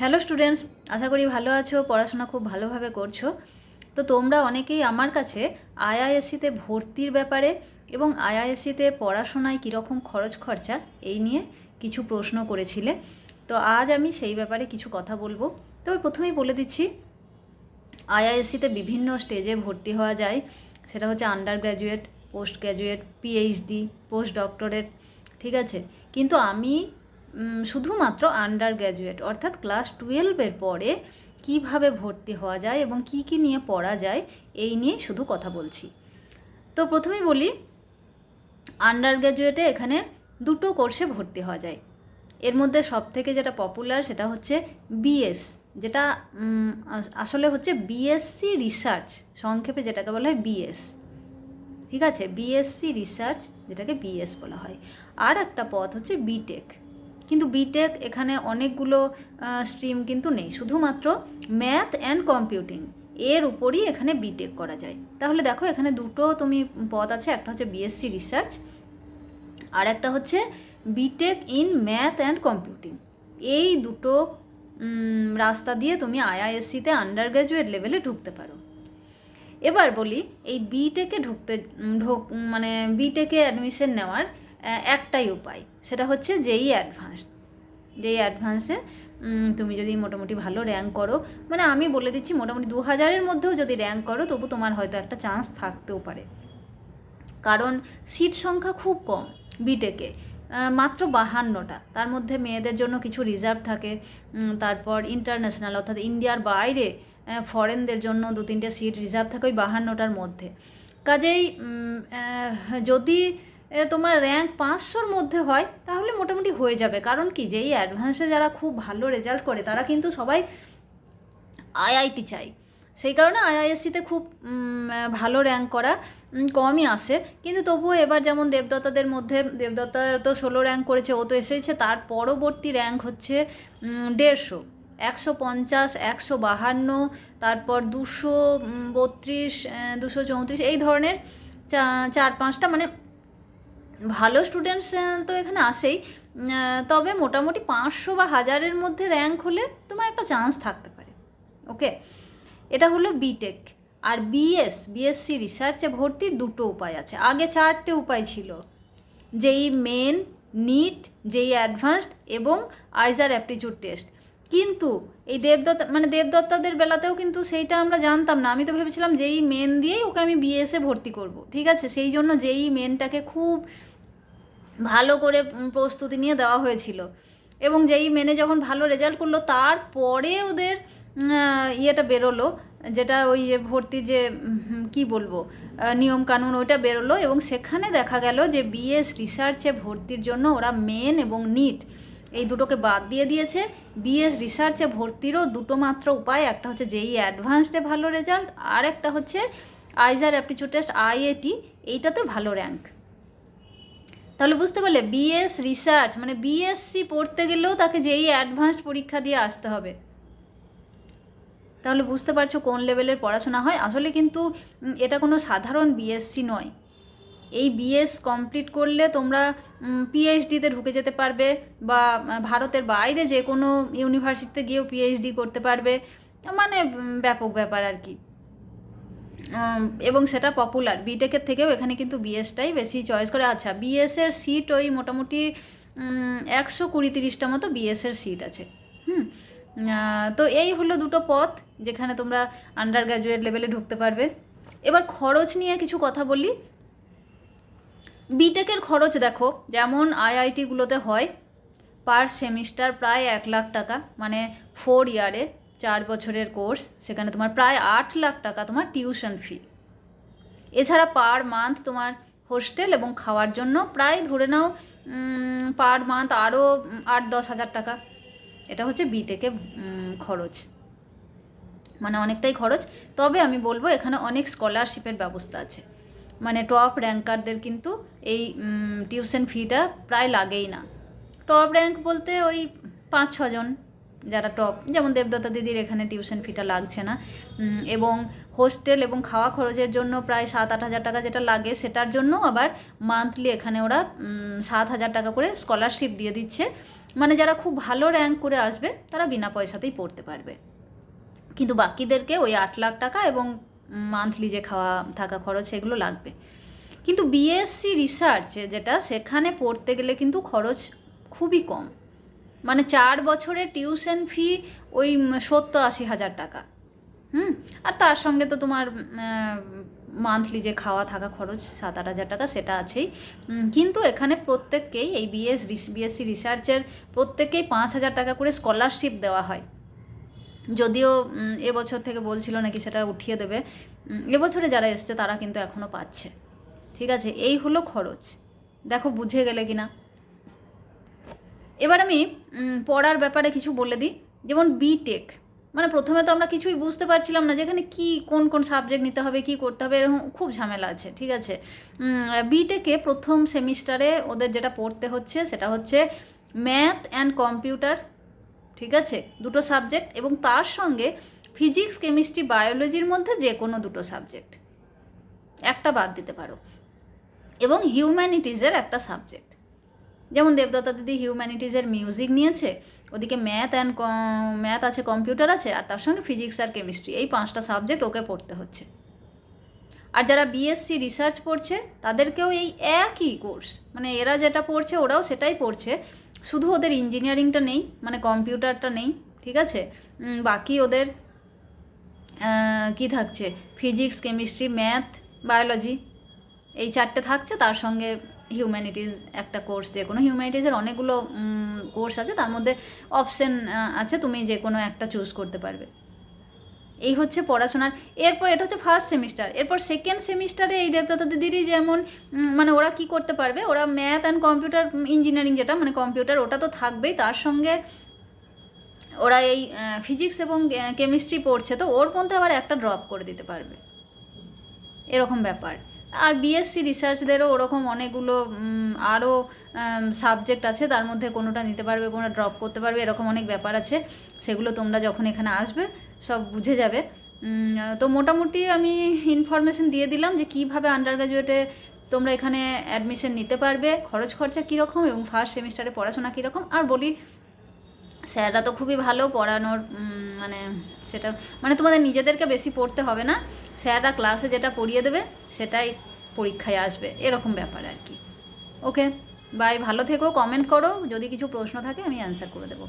Hello students, আশা করি ভালো আছো, পড়াশোনা খুব ভালোভাবে করছ। তো তোমরা অনেকেই আমার কাছে আইআইএসসিতে ভর্তির ব্যাপারে এবং আইআইএসসিতে পড়াশোনায় কীরকম খরচ খরচা এই নিয়ে কিছু প্রশ্ন করেছিলে। তো আজ আমি সেই ব্যাপারে কিছু কথা বলব। তবে প্রথমেই বলে দিচ্ছি, আইআইএসসিতে বিভিন্ন স্টেজে ভর্তি হওয়া যায়। সেটা হচ্ছে undergraduate postgraduate PhD, post doctorate, ঠিক আছে? কিন্তু আমি শুধুমাত্র আন্ডার গ্র্যাজুয়েট অর্থাৎ ক্লাস টুয়েলভের পরে কীভাবে ভর্তি হওয়া যায় এবং কি কি নিয়ে পড়া যায়, এই নিয়ে শুধু কথা বলছি। তো প্রথমেই বলি আন্ডার গ্র্যাজুয়েটে এখানে দুটো কোর্সে ভর্তি হওয়া যায়। এর মধ্যে সব থেকে যেটা পপুলার সেটা হচ্ছে বিএস যেটা আসলে হচ্ছে বিএসসি রিসার্চ সংক্ষেপে যেটাকে বলা হয় বিএস ঠিক আছে? বিএসসি রিসার্চ যেটাকে বিএস বলা হয়। আর একটা পথ হচ্ছে বিটেক কিন্তু বিটেক এখানে অনেকগুলো স্ট্রিম কিন্তু নেই। শুধুমাত্র ম্যাথ অ্যান্ড কম্পিউটিং এর উপরই এখানে বিটেক করা যায়। তাহলে দেখো এখানে দুটো তুমি পথ আছে, একটা হচ্ছে বিএসসি রিসার্চ আর একটা হচ্ছে BTech in math and computing এই দুটো রাস্তা দিয়ে তুমি আইআইএসসিতে আন্ডার গ্র্যাজুয়েট লেভেলে ঢুকতে পারো। এবার বলি, এই বিটেকে ঢুকতে ঢোক মানে বিটেকে অ্যাডমিশন নেওয়ার একটাই উপায়। সেটা হচ্ছে যেই অ্যাডভান্স যেই অ্যাডভান্সে তুমি যদি মোটামুটি ভালো র্যাঙ্ক করো মানে আমি বলে দিচ্ছি মোটামুটি দু হাজারের মধ্যেও যদি র্যাঙ্ক করো, তবু তোমার হয়তো একটা চান্স থাকতেও পারে। কারণ সিট সংখ্যা খুব কম বিটেকে মাত্র বাহান্নটা। তার মধ্যে মেয়েদের জন্য কিছু রিজার্ভ থাকে তারপর ইন্টারন্যাশনাল অর্থাৎ ইন্ডিয়ার বাইরে ফরেনদের জন্য দু তিনটে সিট রিজার্ভ থাকে ওই বাহান্নটার মধ্যে। কাজেই যদি তোমার র্যাঙ্ক পাঁচশোর মধ্যে হয়, তাহলে মোটামুটি হয়ে যাবে। কারণ কি, যেই অ্যাডভান্সে যারা খুব ভালো রেজাল্ট করে, তারা কিন্তু সবাই আইআইটি চাই সেই কারণে আইআইএসসিতে খুব ভালো র্যাঙ্ক করা কমই আসে। কিন্তু তবুও এবার যেমন দেবদত্তাদের মধ্যে, দেবদত্তা তো ষোলো র্যাঙ্ক করেছে, ও তো এসেছে তার পরবর্তী র্যাঙ্ক হচ্ছে দেড়শো। একশো পঞ্চাশ, একশো বাহান্ন, তারপর দুশো বত্রিশ দুশো চৌত্রিশ, এই ধরনের চা- চার পাঁচটা মানে ভালো স্টুডেন্টস তো এখানে আসেই। তবে মোটামুটি পাঁচশো বা হাজারের মধ্যে র্যাঙ্ক হলে তোমার একটা চান্স থাকতে পারে। ওকে এটা হলো বিটেক আর বিএস বিএসসি রিসার্চে ভর্তির দুটো উপায় আছে। আগে চারটে উপায় ছিল। যেই মেন নিট যেই অ্যাডভান্সড এবং আইজার অ্যাপটিচিউড টেস্ট কিন্তু এই দেবদত্তা মানে দেবদত্তাদের বেলাতেও কিন্তু সেইটা আমরা জানতাম না। আমি তো ভেবেছিলাম যেই মেন দিয়েই ওকে আমি বিএসএ ভর্তি করব, ঠিক আছে? সেই জন্য যেই মেনটাকে খুব ভালো করে প্রস্তুতি নিয়ে দেওয়া হয়েছিল। এবং যেই মেনে যখন ভালো রেজাল্ট করল, তারপরে ওদের ইয়েটা বেরোলো, যেটা ওই যে ভর্তি যে কি বলব নিয়ম কানুন ওইটা বেরোলো। এবং সেখানে দেখা গেল যে বিএস রিসার্চে ভর্তির জন্য ওরা মেন এবং নিট এই দুটোকে বাদ দিয়ে দিয়েছে। বিএস রিসার্চে ভর্তিরও দুটো মাত্র উপায়, একটা হচ্ছে যেই অ্যাডভান্সডে ভালো রেজাল্ট আর একটা হচ্ছে আইজার অ্যাপটিচিউড টেস্ট আইএটি এইটাতে ভালো র্যাঙ্ক তাহলে বুঝতে পারলে বিএস রিসার্চ মানে বিএসসি পড়তে গেলেও তাকে যেই অ্যাডভান্সড পরীক্ষা দিয়ে আসতে হবে। তাহলে বুঝতে পারছ কোন লেভেলের পড়াশোনা হয়। আসলে কিন্তু এটা কোনো সাধারণ বিএসসি নয়। এই বিএস কমপ্লিট করলে তোমরা পিএইচডিতে ঢুকে যেতে পারবে বা ভারতের বাইরে যে কোনো ইউনিভার্সিটিতে গিয়েও পিএইচডি করতে পারবে। মানে ব্যাপক ব্যাপার আর কি। এবং সেটা পপুলার বিটেকের থেকেও এখানে কিন্তু বিএসটাই বেশি চয়েস করে। আচ্ছা বিএসের সিট ওই মোটামুটি একশো কুড়ি তিরিশটা মতো বিএসের সিট আছে। হুম তো এই হলো দুটো পথ যেখানে তোমরা আন্ডার গ্র্যাজুয়েট লেভেলে ঢুকতে পারবে। এবার খরচ নিয়ে কিছু কথা বলি। বিটেকের খরচ দেখো, যেমন আইআইটিগুলোতে হয় পার সেমিস্টার প্রায় এক লাখ টাকা মানে ফোর ইয়ারে চার বছরের কোর্স সেখানে তোমার প্রায় আট লাখ টাকা তোমার টিউশন ফি এছাড়া পার মান্থ তোমার হোস্টেল এবং খাওয়ার জন্য প্রায় ধরে নাও পার মান্থ আরও আট দশ হাজার টাকা। এটা হচ্ছে বিটেকে খরচ। মানে অনেকটাই খরচ। তবে আমি বলব এখানে অনেক স্কলারশিপের ব্যবস্থা আছে। মানে টপ র্যাঙ্কারদের কিন্তু এই টিউশন ফিটা প্রায় লাগেই না। টপ র্যাঙ্ক বলতে ওই পাঁচ ছজন যারা টপ যেমন দেবদত্তা দিদির এখানে টিউশন ফিটা লাগছে না। এবং হোস্টেল এবং খাওয়া খরচের জন্য প্রায় সাত, আট হাজার টাকা যেটা লাগে সেটার জন্য আবার মান্থলি এখানে ওরা সাত হাজার টাকা করে স্কলারশিপ দিয়ে দিচ্ছে। মানে যারা খুব ভালো র্যাঙ্ক করে আসবে, তারা বিনা পয়সাতেই পড়তে পারবে। কিন্তু বাকিদেরকে ওই আট লাখ টাকা এবং মান্থলি যে খাওয়া, থাকা খরচ সেগুলো লাগবে। কিন্তু বিএসসি রিসার্চ যেটা, সেখানে পড়তে গেলে কিন্তু খরচ খুবই কম। মানে চার বছরের টিউশন ফি ওই সত্তর আশি হাজার টাকা। হুম? আর তার সঙ্গে তো তোমার মান্থলি যে খাওয়া, থাকা খরচ সাত আট হাজার টাকা সেটা আছেই। কিন্তু এখানে প্রত্যেককেই এই বিএস বিএসসি রিসার্চের প্রত্যেককেই পাঁচ হাজার টাকা করে স্কলারশিপ দেওয়া হয়। যদিও এবছর থেকে বলছিল নাকি সেটা উঠিয়ে দেবে। এবছরে যারা এসছে তারা কিন্তু এখনও পাচ্ছে। ঠিক আছে, এই হলো খরচ। দেখো, বুঝে গেলে কি না এবার আমি পড়ার ব্যাপারে কিছু বলে দিই। যেমন বিটেক মানে প্রথমে তো আমরা কিছুই বুঝতে পারছিলাম না যেখানে কি, কোন কোন সাবজেক্ট নিতে হবে, কি করতে হবে, এরকম খুব ঝামেলা আছে, ঠিক আছে? বিটেকে প্রথম সেমিস্টারে ওদের যেটা পড়তে হচ্ছে সেটা হচ্ছে ম্যাথ অ্যান্ড কম্পিউটার ঠিক আছে? দুটো সাবজেক্ট এবং তার সঙ্গে ফিজিক্স কেমিস্ট্রি বায়োলজির মধ্যে যে কোনো দুটো সাবজেক্ট একটা বাদ দিতে পারো। এবং হিউম্যানিটিজের একটা সাবজেক্ট যেমন দেবদত্তা দিদি হিউম্যানিটিজের মিউজিক নিয়েছে, ওদিকে ম্যাথ অ্যান্ড ম্যাথ আছে কম্পিউটার আছে, আর তার সঙ্গে ফিজিক্স আর কেমিস্ট্রি এই পাঁচটা সাবজেক্ট ওকে পড়তে হচ্ছে। আর যারা বিএসসি রিসার্চ পড়ছে, তাদেরকেও এই একই কোর্স মানে এরা যেটা পড়ছে, ওরাও সেটাই পড়ছে। শুধু ওদের ইঞ্জিনিয়ারিংটা নেই মানে কম্পিউটারটা নেই, ঠিক আছে? বাকি ওদের কি থাকছে? ফিজিক্স কেমিস্ট্রি ম্যাথ বায়োলজি এই চারটে থাকছে। তার সঙ্গে হিউম্যানিটিজ একটা কোর্স যে কোনো হিউম্যানিটিজের অনেকগুলো কোর্স আছে। তার মধ্যে অপশন আছে। তুমি যে কোনো একটা চুজ করতে পারবে। এই হচ্ছে পড়াশোনার। এরপর এটা হচ্ছে ফার্স্ট সেমিস্টার এরপর সেকেন্ড সেমিস্টারে এই দেবদত্তা দিদিরই যেমন মানে ওরা কি করতে পারবে? ওরা ম্যাথ অ্যান্ড কম্পিউটার ইঞ্জিনিয়ারিং যেটা মানে কম্পিউটার ওটা তো থাকবেই। তার সঙ্গে ওরা এই ফিজিক্স এবং কেমিস্ট্রি পড়ছে। তো ওর মধ্যে আবার একটা ড্রপ করে দিতে পারবে। এরকম ব্যাপার। আর বিএসসি রিসার্চদেরও ওরকম অনেকগুলো আরও সাবজেক্ট আছে, তার মধ্যে কোনোটা নিতে পারবে, কোনোটা ড্রপ করতে পারবে, এরকম অনেক ব্যাপার আছে। সেগুলো তোমরা যখন এখানে আসবে, সব বুঝে যাবে। তো মোটামুটি আমি ইনফরমেশন দিয়ে দিলাম যে কীভাবে আন্ডার গ্র্যাজুয়েটে তোমরা এখানে অ্যাডমিশন নিতে পারবে, খরচ খরচা কীরকম এবং ফার্স্ট সেমিস্টারে পড়াশোনা কীরকম, আর বলি স্যাররা তো খুবই ভালো পড়ানোর মানে সেটা মানে তোমাদের নিজেদেরকে বেশি পড়তে হবে না। স্যাররা ক্লাসে যেটা পড়িয়ে দেবে, সেটাই পরীক্ষায় আসবে। এরকম ব্যাপার আর কি। ওকে বাই ভালো থেকো কমেন্ট করো। যদি কিছু প্রশ্ন থাকে, আমি অ্যান্সার করে দেবো।